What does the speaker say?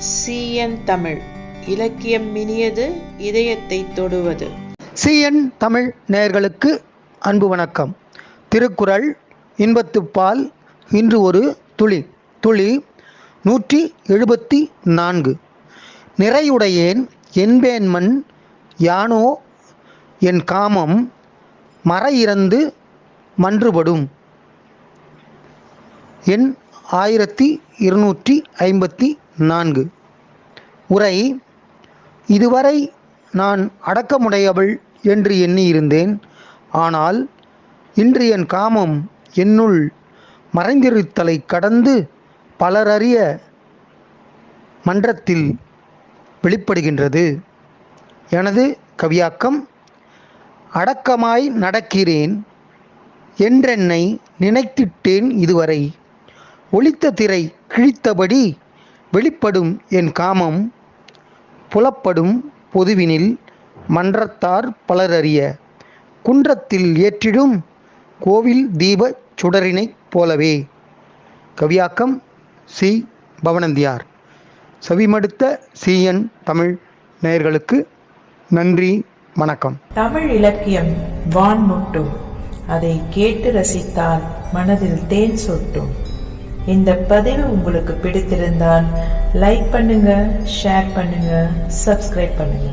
CN Tamil இலக்கியம் மினியது இதயத்தை தொடுவது. CN Tamil நேயர்களுக்கு அன்பு வணக்கம். திருக்குறள் இன்பத்துப்பால் இன்று ஒரு துளி. துளி நூற்றி எழுபத்தி நான்கு. நிறையுடையேன் என்பேன்மன் யானோ என் காமம் மறையிறந்து இறந்து மன்றுபடும். எண் ஆயிரத்தி இருநூற்றி ஐம்பத்தி நான்கு. உரை இதுவரை நான் அடக்கமுடையவள் என்று எண்ணியிருந்தேன். ஆனால் இன்று என் காமம் என்னுள் மறைந்திருத்தலை கடந்து பலரறிய மன்றத்தில் வெளிப்படுகின்றது. எனது கவியாக்கம் அடக்கமாய் நடக்கிறேன் என்றென்னை நினைத்திட்டேன் இதுவரை. ஒளித்த திரை கிழித்தபடி வெளிப்படும் என் காமம் புலப்படும் பொதுவினில் மன்றத்தார் பலரறிய குன்றத்தில் ஏற்றிடும் கோவில் தீப சுடரினைப் போலவே. கவியாக்கம் சி. பவனந்தியார். செவிமடுத்த சிஎன் தமிழ் நேயர்களுக்கு நன்றி வணக்கம். தமிழ் இலக்கியம் வான் முட்டும் அதை கேட்டு ரசித்தால் மனதில் தேன் சொட்டும். இந்த பதிவு உங்களுக்கு பிடித்திருந்தால் லைக் பண்ணுங்க ஷேர் பண்ணுங்க சப்ஸ்கிரைப் பண்ணுங்க.